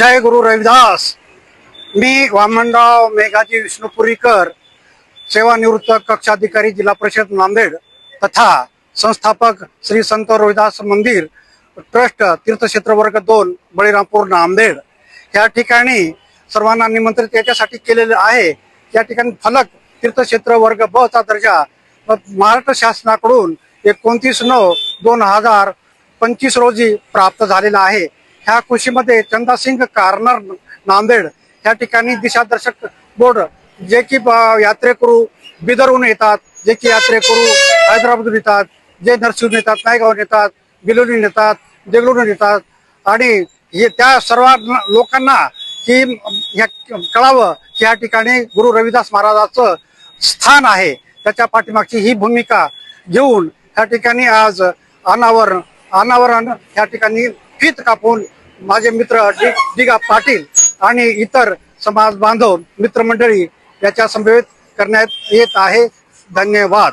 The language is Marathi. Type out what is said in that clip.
जय गुरु रविदास. मी वामनराव मेघाजी विष्णुपुरीकर सेवानिवृत्त कक्षाधिकारी जिल्हा परिषद नांदेड तथा संस्थापक श्री संत रोहिदास मंदिर ट्रस्ट तीर्थक्षेत्र वर्ग दोन बळीरामपूर नांदेड. या ठिकाणी सर्वांना निमंत्रित याच्यासाठी केलेलं आहे. या ठिकाणी फलक तीर्थक्षेत्र वर्ग ब चा दर्जा महाराष्ट्र शासनाकडून एकोणतीस नऊ दोन हजार पंचवीस रोजी प्राप्त झालेला आहे. ह्या कृषीमध्ये चंदासिंग कार्नर नांदेड या ठिकाणी दिशादर्शक बोर्ड जे की यात्रेकरू बिदरहून येतात जे की यात्रेकरू हैदराबादहून येतात जे नरसून येतात नायगावून येतात बिलोलीहून येतात देगलूरून येतात. आणि हे त्या सर्व लोकांना की ह्या कळावं की या ठिकाणी गुरु रविदास महाराजाचं स्थान आहे. त्याच्या पाठीमागची ही भूमिका घेऊन या ठिकाणी आज अनावरण अनावरण या ठिकाणी फीत कापून माझे मित्र दिगा पाटील आणि इतर समाज बांधव मित्रमंडळी याच्या समवेत करण्यात येत आहे. धन्यवाद.